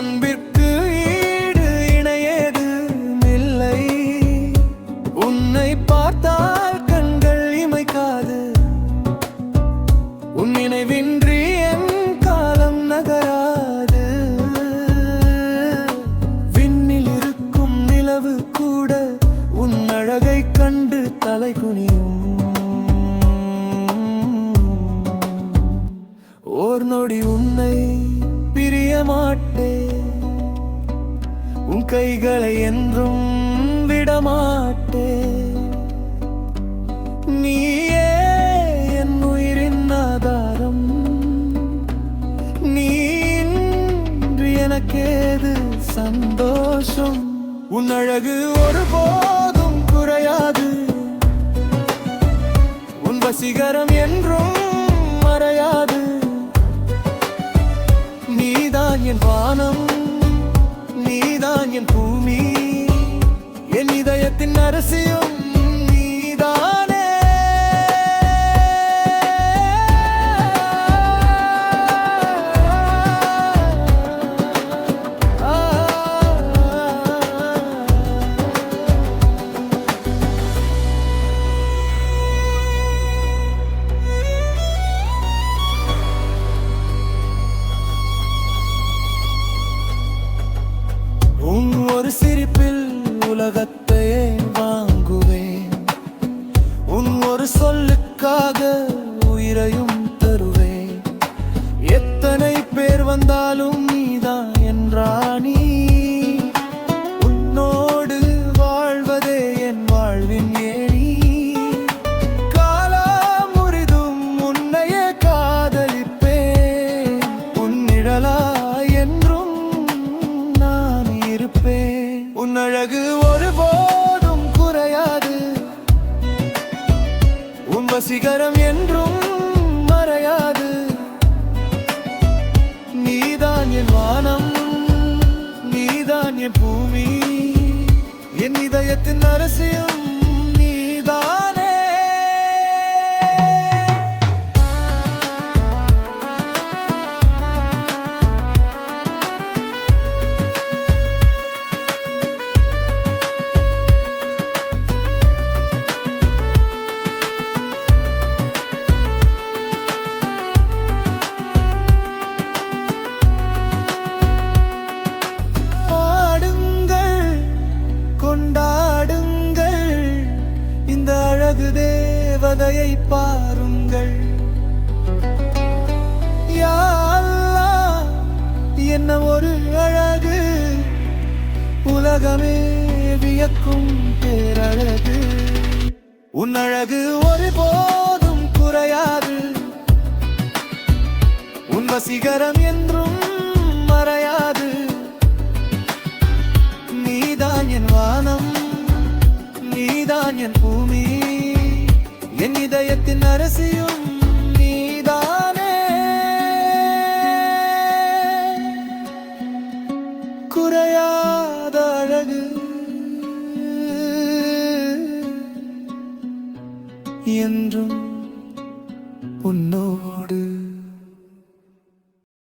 அன்பிற்கு கைகளை என்றும் விடமாட்டே. நீயே என் உயிரின் ஆதாரம். நீ எனக்கேது சந்தோஷம். உன் அழகு ஒருபோதும் குறையாது. உன் வசிகரம் என்றும் மறையாது. நீதான் என் வானம். என் பூமி என் இதயத்தின் அரசியும் ஒரு சிரிப்பில் உலகத்தையே வாங்குவேன். உன் ஒரு சொல்லுக்காக உயிரையும் தருவேன். எத்தனை பேர் வந்தாலும் ஒருபோதும் குறையாது. உன் சிகரம் என்றும் மறையாது. நீதான் என் வானம் நீதான் என் பூமி. என் இதயத்தின் அரசியும் கிருபையை பாருங்கள். யா என்ன ஒரு அழகு. உலகமே வியக்கும் பேரழகு. உன் அழகு ஒருபோதும் குறையாது. உன் வசீகரம் என்றும் மறையாது. நீதான் என் வானம் நீதான் என் பூமி. என் இதயத்தின் அரசியும் நீதானே. குறையாத அழகு. என்றும் உன்னோடு